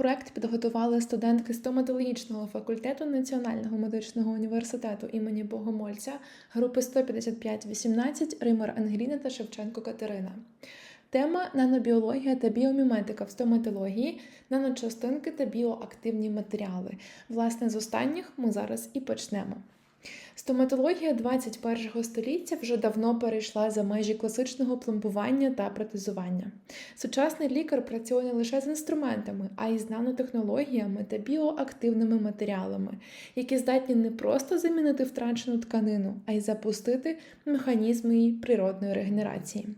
Проект підготували студентки стоматологічного факультету Національного медичного університету імені Богомольця групи 155-18 Римар Ангеліна та Шевченко Катерина. Тема нанобіологія та біоміметика в стоматології, наночастинки та біоактивні матеріали. Власне, з останніх ми зараз і почнемо. Стоматологія 21 століття вже давно перейшла за межі класичного пломбування та протезування. Сучасний лікар працює не лише з інструментами, а й з нанотехнологіями та біоактивними матеріалами, які здатні не просто замінити втрачену тканину, а й запустити механізми її природної регенерації.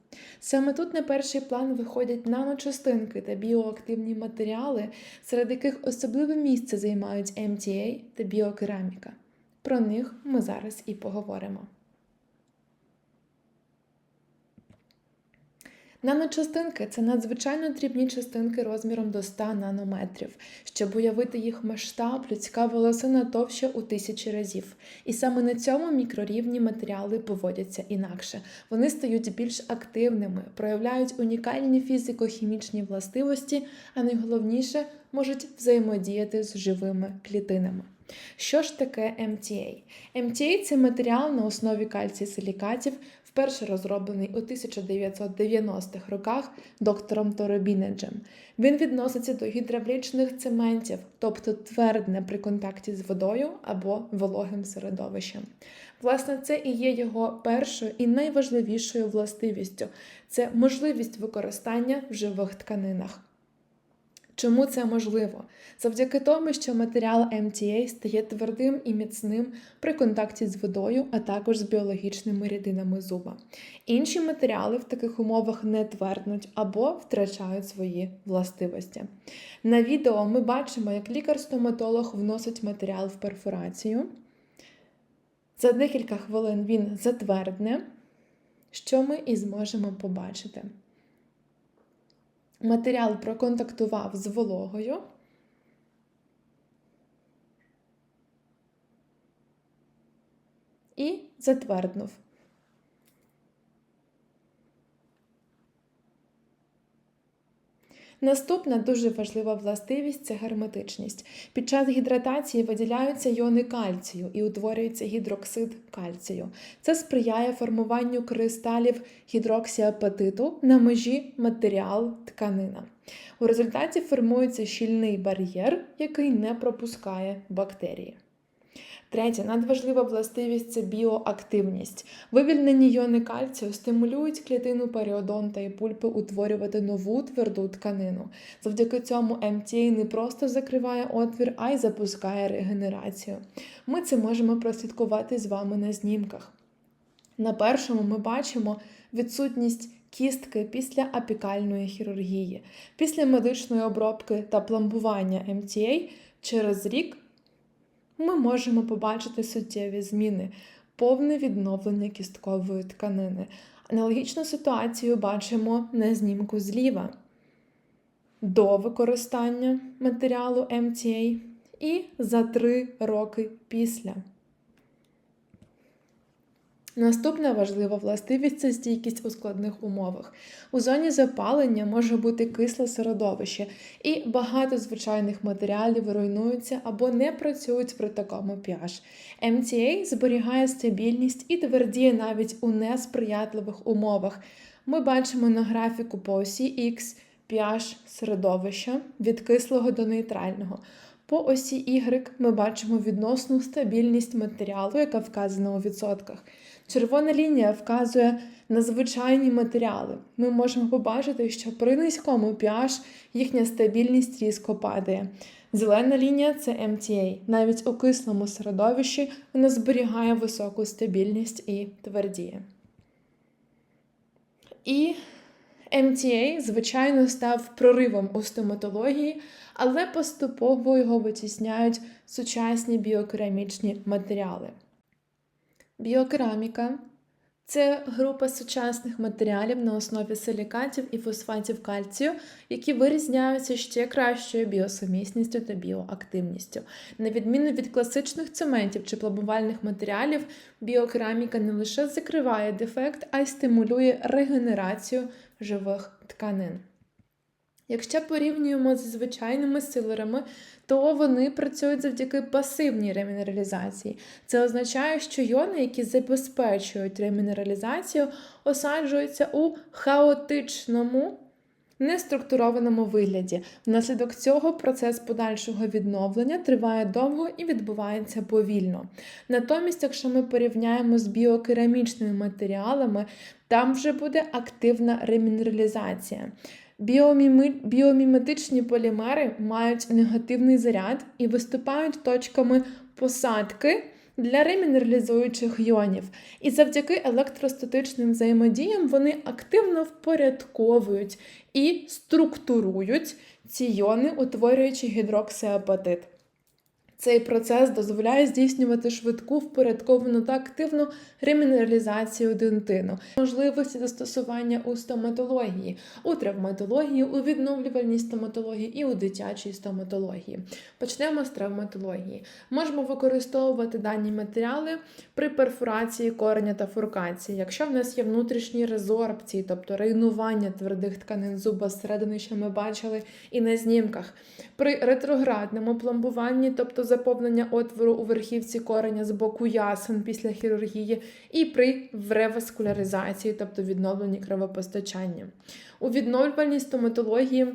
Саме тут на перший план виходять наночастинки та біоактивні матеріали, серед яких особливе місце займають MTA та біокераміка. Про них ми зараз і поговоримо. Наночастинки це надзвичайно дрібні частинки розміром до 100 нанометрів. Щоб уявити їх масштаб, людська волосина товща у тисячі разів. І саме на цьому мікрорівні матеріали поводяться інакше. Вони стають більш активними, проявляють унікальні фізико-хімічні властивості, а найголовніше можуть взаємодіяти з живими клітинами. Що ж таке MTA? MTA – це матеріал на основі кальцій-силікатів, вперше розроблений у 1990-х роках доктором Торобінеджем. Він відноситься до гідравлічних цементів, тобто твердне при контакті з водою або вологим середовищем. Власне, це і є його першою і найважливішою властивістю це можливість використання в живих тканинах. Чому це можливо? Завдяки тому, що матеріал MTA стає твердим і міцним при контакті з водою, а також з біологічними рідинами зуба. Інші матеріали в таких умовах не тверднуть або втрачають свої властивості. На відео ми бачимо, як лікар-стоматолог вносить матеріал в перфорацію. За декілька хвилин він затвердне, що ми і зможемо побачити матеріал проконтактував з вологою. І затверднув. Наступна дуже важлива властивість це герметичність. Під час гідратації виділяються йони кальцію і утворюється гідроксид кальцію. Це сприяє формуванню кристалів гідроксіапатиту на межі матеріал тканина. У результаті формується щільний бар'єр, який не пропускає бактерії. Третя надважлива властивість це біоактивність. Вивільнені йони кальцію стимулюють клітину періодонта і пульпи утворювати нову тверду тканину. Завдяки цьому МТА не просто закриває отвір, а й запускає регенерацію. Ми це можемо прослідкувати з вами на знімках. На першому ми бачимо відсутність кістки після апікальної хірургії. Після медичної обробки та пломбування МТА через рік ми можемо побачити суттєві зміни, повне відновлення кісткової тканини. Аналогічну ситуацію бачимо на знімку зліва до використання матеріалу МТА і за 3 роки після. Наступна важлива властивість це стійкість у складних умовах. У зоні запалення може бути кисле середовище, і багато звичайних матеріалів руйнуються або не працюють при такому pH. MTA зберігає стабільність і твердіє навіть у несприятливих умовах. Ми бачимо на графіку по осі X pH середовища від кислого до нейтрального. По осі Y ми бачимо відносну стабільність матеріалу, яка вказана у відсотках. Червона лінія вказує на звичайні матеріали. Ми можемо побачити, що при низькому pH їхня стабільність різко падає. Зелена лінія це MTA. Навіть у кислому середовищі вона зберігає високу стабільність і твердіє. І MTA, звичайно, став проривом у стоматології, але поступово його витісняють сучасні біокерамічні матеріали. Біокераміка це група сучасних матеріалів на основі силікатів і фосфатів кальцію, які вирізняються ще кращою біосумісністю та біоактивністю. На відміну від класичних цементів чи пломбувальних матеріалів, біокераміка не лише закриває дефект, а й стимулює регенерацію живих тканин. Якщо порівнюємо зі звичайними силерами, то вони працюють завдяки пасивній ремінералізації. Це означає, що йони, які забезпечують ремінералізацію, осаджуються у хаотичному неструктурованому вигляді. Внаслідок цього процес подальшого відновлення триває довго і відбувається повільно. Натомість, якщо ми порівняємо з біокерамічними матеріалами, там вже буде активна ремінералізація. Біоміми... Біоміметичні полімери мають негативний заряд і виступають точками посадки для ремінералізуючих йонів. І завдяки електростатичним взаємодіям вони активно впорядковують і структурують ці йони, утворюючи гідроксиапатит. Цей процес дозволяє здійснювати швидку, впорядковану та активну ремінералізацію дентину, можливості застосування у стоматології, у травматології, у відновлювальній стоматології і у дитячій стоматології. Почнемо з травматології. Можемо використовувати дані матеріали при перфорації кореня та фуркації. Якщо в нас є внутрішні резорбції, тобто руйнування твердих тканин зуба зсередини, що ми бачили і на знімках, при ретроградному пломбуванні, тобто заповнення отвору у верхівці кореня з боку ясен після хірургії, і при реваскуляризації, тобто відновленні кровопостачання. У відновлювальній стоматології.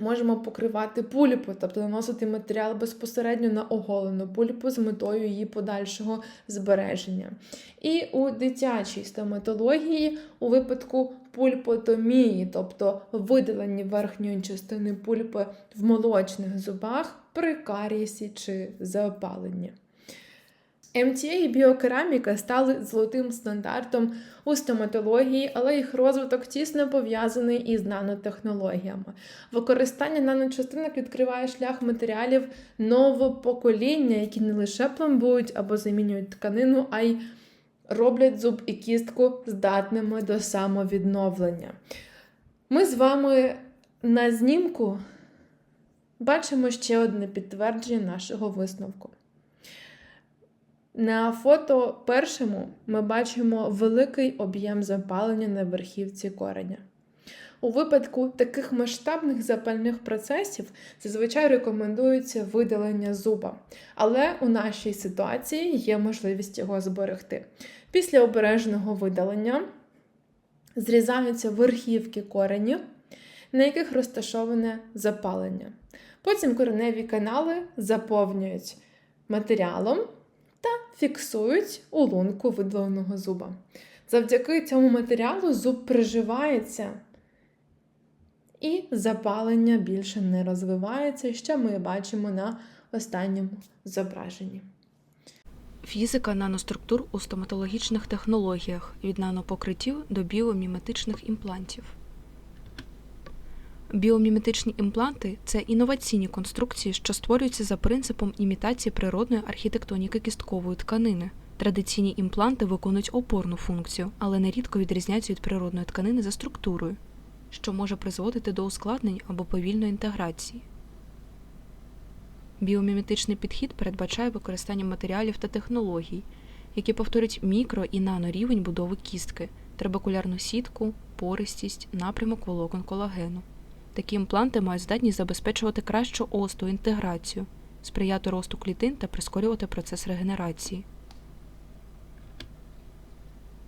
Можемо покривати пульпу, тобто наносити матеріал безпосередньо на оголену пульпу з метою її подальшого збереження. І у дитячій стоматології у випадку пульпотомії, тобто видалення верхньої частини пульпи в молочних зубах при карієсі чи запаленні. МТА і біокераміка стали золотим стандартом у стоматології, але їх розвиток тісно пов'язаний із нанотехнологіями. Використання наночастинок відкриває шлях матеріалів нового покоління, які не лише пломбують або замінюють тканину, а й роблять зуб і кістку здатними до самовідновлення. Ми з вами на знімку бачимо ще одне підтвердження нашого висновку. На фото першому ми бачимо великий об'єм запалення на верхівці кореня. У випадку таких масштабних запальних процесів зазвичай рекомендується видалення зуба, але у нашій ситуації є можливість його зберегти. Після обережного видалення зрізаються верхівки коренів, на яких розташоване запалення. Потім кореневі канали заповнюють матеріалом та фіксують у лунку видаленого зуба. Завдяки цьому матеріалу зуб приживається і запалення більше не розвивається, що ми бачимо на останньому зображенні. Фізика наноструктур у стоматологічних технологіях від нанопокриттів до біоміметичних імплантів. Біоміметичні імпланти це інноваційні конструкції, що створюються за принципом імітації природної архітектоніки кісткової тканини. Традиційні імпланти виконують опорну функцію, але нерідко відрізняються від природної тканини за структурою, що може призводити до ускладнень або повільної інтеграції. Біоміметичний підхід передбачає використання матеріалів та технологій, які повторюють мікро і нанорівень будови кістки, трабекулярну сітку, пористість, напрямок волокон колагену. Такі імпланти мають здатність забезпечувати кращу осту інтеграцію, сприяти росту клітин та прискорювати процес регенерації.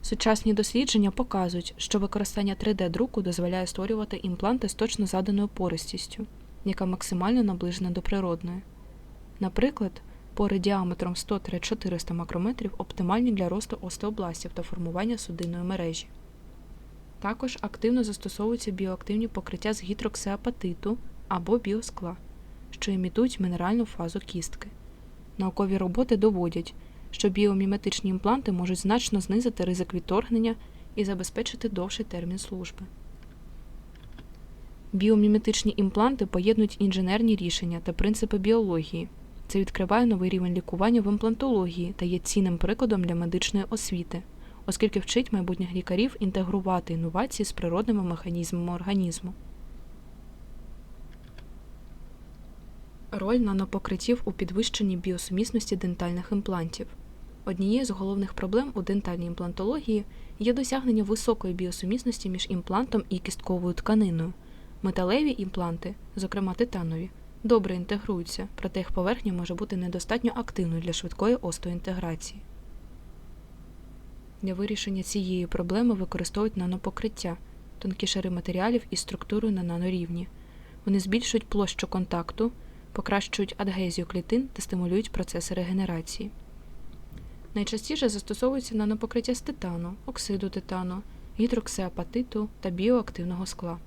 Сучасні дослідження показують, що використання 3D-друку дозволяє створювати імпланти з точно заданою пористістю, яка максимально наближена до природної. Наприклад, пори діаметром 100-400 макрометрів оптимальні для росту остеобластів та формування судинної мережі. Також активно застосовуються біоактивні покриття з гідроксиапатиту або біоскла, що імітують мінеральну фазу кістки. Наукові роботи доводять, що біоміметичні імпланти можуть значно знизити ризик відторгнення і забезпечити довший термін служби. Біоміметичні імпланти поєднують інженерні рішення та принципи біології. Це відкриває новий рівень лікування в імплантології та є цінним прикладом для медичної освіти, оскільки вчить майбутніх лікарів інтегрувати інновації з природними механізмами організму. Роль нанопокриттів у підвищенні біосумісності дентальних імплантів. Однією з головних проблем у дентальній імплантології є досягнення високої біосумісності між імплантом і кістковою тканиною. Металеві імпланти, зокрема титанові, добре інтегруються, проте їх поверхня може бути недостатньо активною для швидкої остеоінтеграції. Для вирішення цієї проблеми використовують нанопокриття, тонкі шари матеріалів із структурою на нанорівні. Вони збільшують площу контакту, покращують адгезію клітин та стимулюють процеси регенерації. Найчастіше застосовується нанопокриття з титану, оксиду титану, гідроксиапатиту та біоактивного скла.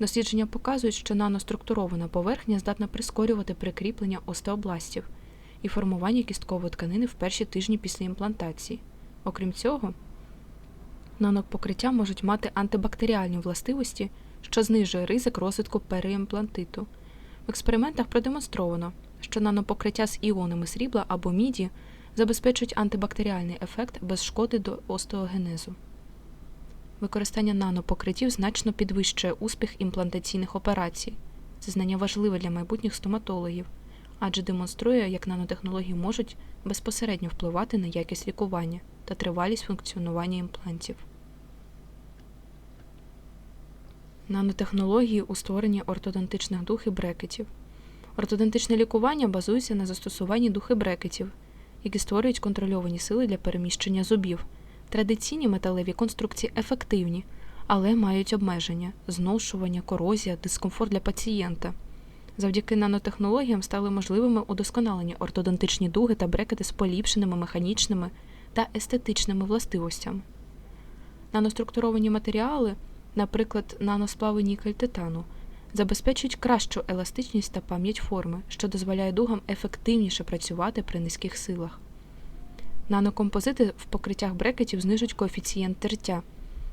Дослідження показують, що наноструктурована поверхня здатна прискорювати прикріплення остеобластів і формування кісткової тканини в перші тижні після імплантації. Окрім цього, нанопокриття можуть мати антибактеріальні властивості, що знижує ризик розвитку переімплантиту. В експериментах продемонстровано, що нанопокриття з іонами срібла або міді забезпечують антибактеріальний ефект без шкоди до остеогенезу. Використання нанопокриттів значно підвищує успіх імплантаційних операцій. Це знання важливе для майбутніх стоматологів, адже демонструє, як нанотехнології можуть безпосередньо впливати на якість лікування та тривалість функціонування імплантів. Нанотехнології у створенні ортодонтичних дух і брекетів. Ортодонтичне лікування базується на застосуванні духи брекетів, які створюють контрольовані сили для переміщення зубів. Традиційні металеві конструкції ефективні, але мають обмеження зношування, корозія, дискомфорт для пацієнта. Завдяки нанотехнологіям стали можливими удосконалені ортодонтичні дуги та брекети з поліпшеними механічними та естетичними властивостями. Наноструктуровані матеріали, наприклад, наносплави нікель титану, забезпечують кращу еластичність та пам'ять форми, що дозволяє дугам ефективніше працювати при низьких силах. Нанокомпозити в покриттях брекетів знижують коефіцієнт тертя,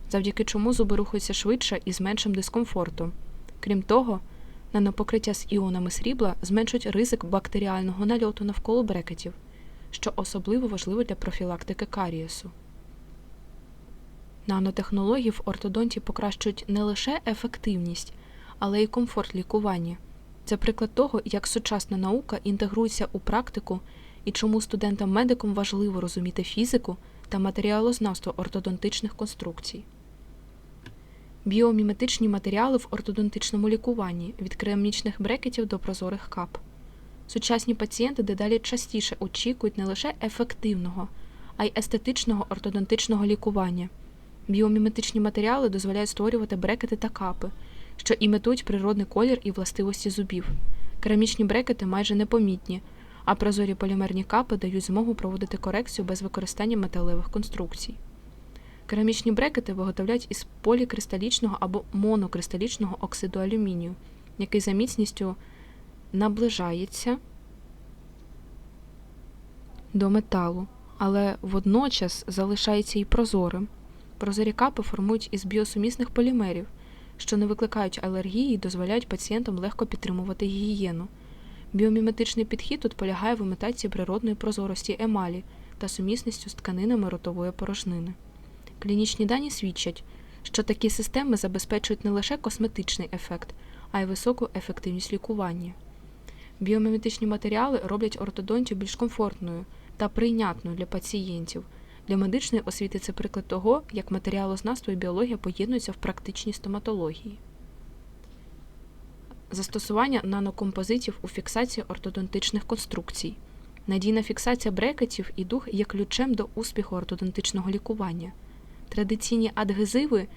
завдяки чому зуби рухаються швидше і з меншим дискомфортом. Крім того, нанопокриття з іонами срібла зменшують ризик бактеріального нальоту навколо брекетів, що особливо важливо для профілактики карієсу. Нанотехнології в ортодонті покращують не лише ефективність, але й комфорт лікування. Це приклад того, як сучасна наука інтегрується у практику і чому студентам-медикам важливо розуміти фізику та матеріалознавство ортодонтичних конструкцій. Біоміметичні матеріали в ортодонтичному лікуванні від керамічних брекетів до прозорих кап. Сучасні пацієнти дедалі частіше очікують не лише ефективного, а й естетичного ортодонтичного лікування. Біоміметичні матеріали дозволяють створювати брекети та капи, що імітують природний колір і властивості зубів. Керамічні брекети майже непомітні, а прозорі полімерні капи дають змогу проводити корекцію без використання металевих конструкцій. Керамічні брекети виготовляють із полікристалічного або монокристалічного оксиду алюмінію, який за міцністю наближається до металу, але водночас залишається і прозорим. Прозорі капи формують із біосумісних полімерів, що не викликають алергії і дозволяють пацієнтам легко підтримувати гігієну. Біоміметичний підхід тут полягає в імітації природної прозорості емалі та сумісністю з тканинами ротової порожнини. Клінічні дані свідчать, що такі системи забезпечують не лише косметичний ефект, а й високу ефективність лікування. Біоміметичні матеріали роблять ортодонтію більш комфортною та прийнятною для пацієнтів. Для медичної освіти це приклад того, як матеріалознавство і біологія поєднуються в практичній стоматології. Застосування нанокомпозитів у фіксації ортодонтичних конструкцій. Надійна фіксація брекетів і дух є ключем до успіху ортодонтичного лікування. Традиційні адгезиви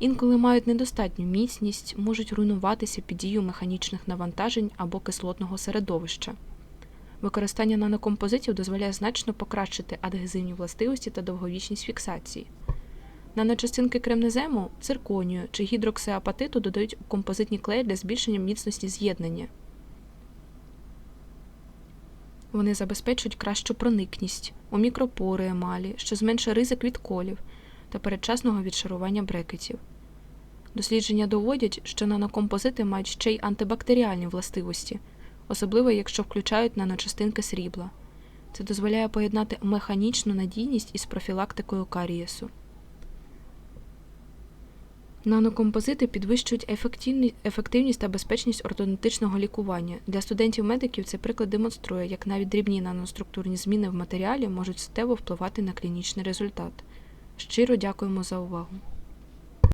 інколи мають недостатню міцність, можуть руйнуватися під дією механічних навантажень або кислотного середовища. Використання нанокомпозитів дозволяє значно покращити адгезивні властивості та довговічність фіксації. Наночастинки кремнезему, цирконію чи гідроксиапатиту додають у композитні клеї для збільшення міцності з'єднання. Вони забезпечують кращу проникність у мікропори емалі, що зменшує ризик відколів та передчасного відшарування брекетів. Дослідження доводять, що нанокомпозити мають ще й антибактеріальні властивості, особливо якщо включають наночастинки срібла. Це дозволяє поєднати механічну надійність із профілактикою карієсу. Нанокомпозити підвищують ефективність та безпечність ортодонтичного лікування. Для студентів-медиків цей приклад демонструє, як навіть дрібні наноструктурні зміни в матеріалі можуть суттєво впливати на клінічний результат. Щиро дякуємо за увагу.